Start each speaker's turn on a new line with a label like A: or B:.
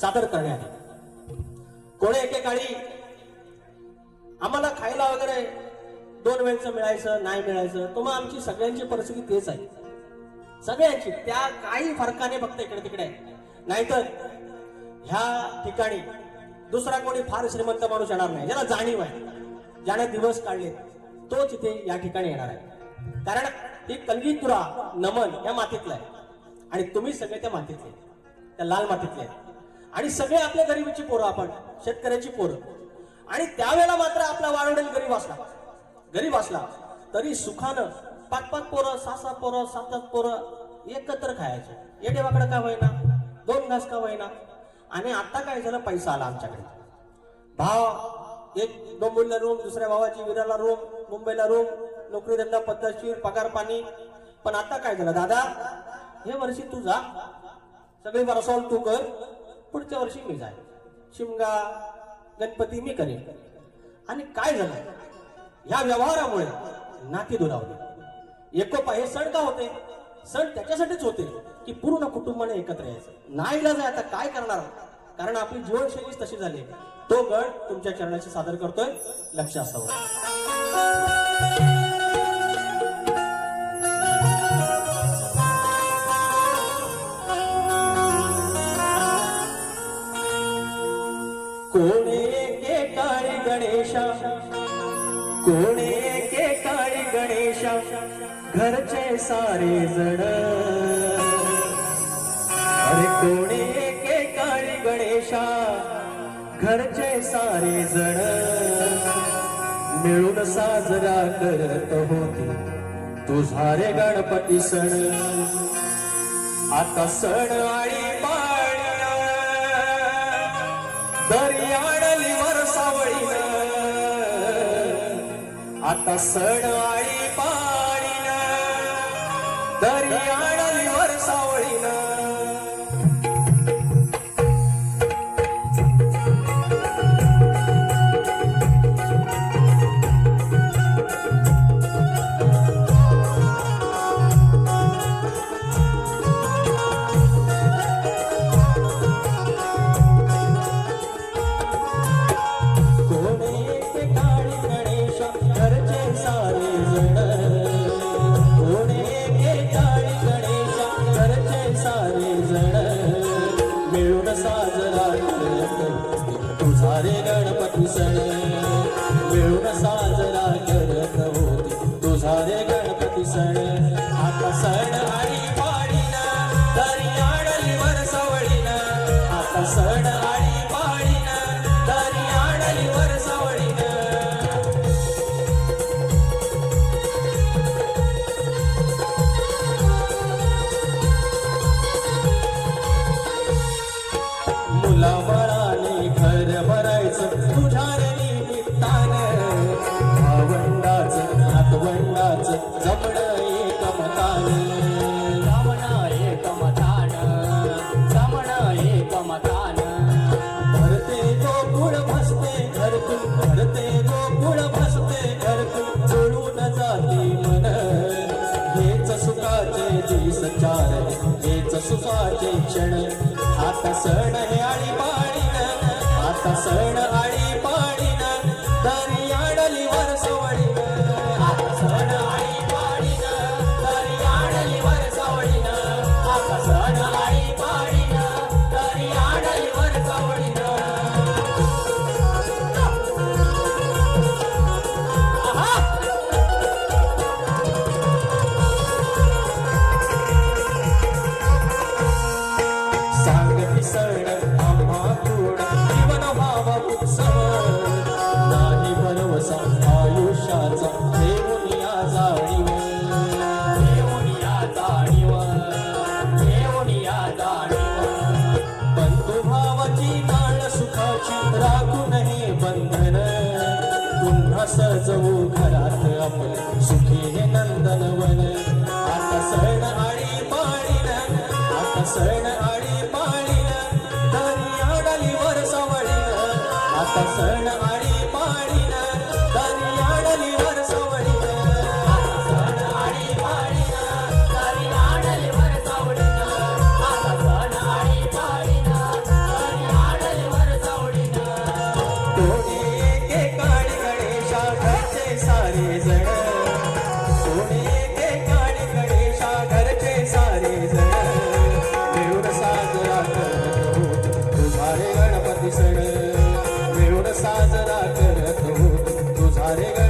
A: सादर करण्यात आली. कोणी एकेकाळी आम्हाला खायला वगैरे दोन वेळचं मिळायचं नाही मिळायचं तो मग आमची सगळ्यांची परिस्थिती तेच आहे. सगळ्यांची त्या काही फरकाने फक्त इकडे तिकडे. नाहीतर ह्या ठिकाणी दुसरा कोणी फार श्रीमंत माणूस येणार नाही ज्याला जाणीव आहे. ज्याने दिवस काढले तोच इथे या ठिकाणी येणार आहे. कारण ही कलगीतुरा नमन या मातीतलं आहे. आणि तुम्ही सगळे त्या मातीतले त्या लाल मातीतले आहेत. आणि सगळे आपल्या गरिबीची पोरं आपण शेतकऱ्याची पोरं. आणि त्यावेळेला मात्र आपला वाढवडेल गरीब असला. गरीब असला तरी सुखानं पाच पाच पोरं सहा सहा पोरं सात सात पोरं एकत्र खायचे. येडे वाकडं का होईना? दोन घास का होईना? आणि आता काय झालं? पैसा आला आमच्याकडे. भाव एक डोंबिवलीला रूम दुसऱ्या भावाची विराला रूम मुंबईला रूम नोकरी धंदा पद्धतशीर पगार पाणी. पण आता काय झालं? दादा हे वर्षी तू जा. सगळी बरसॉल तू कर. पुढच्या वर्षी मी जाईल शिमगा गणपती मी करेन. आणि काय झालं? ह्या व्यवहारामुळे नाती दुरावली. एकोपा हे सण का होते? सण त्याच्यासाठीच होते की पूर्ण कुटुंबाने एकत्र यायचं. नाही इलाज आहे आता काय करणार? कारण आपली जीवनशैलीच तशी झाली तो गण तुमच्या चरणाशी सादर करतोय. लक्ष असावं. कोणी के काळी गणेशा? घरचे सारे जण. अरे कोणी के काळी गणेशा? घरचे सारे जण. मिळून साजरा करत होती तुझा रे गणपती सण. आता सण आणि आता साजरा तुझा रे गणपती सण. सुखाचे दिस चार हेच सुखाचे क्षण. आता सण हे सजवू घरात आपण. सुखी हे नंदनवन आता सण आळी पाळीन. आता सण आळी पाळीन. दरी आडली वर सवळीन. आता सण आळी पाळीन.
B: सण
A: मिळून साजरा करत तुझा रे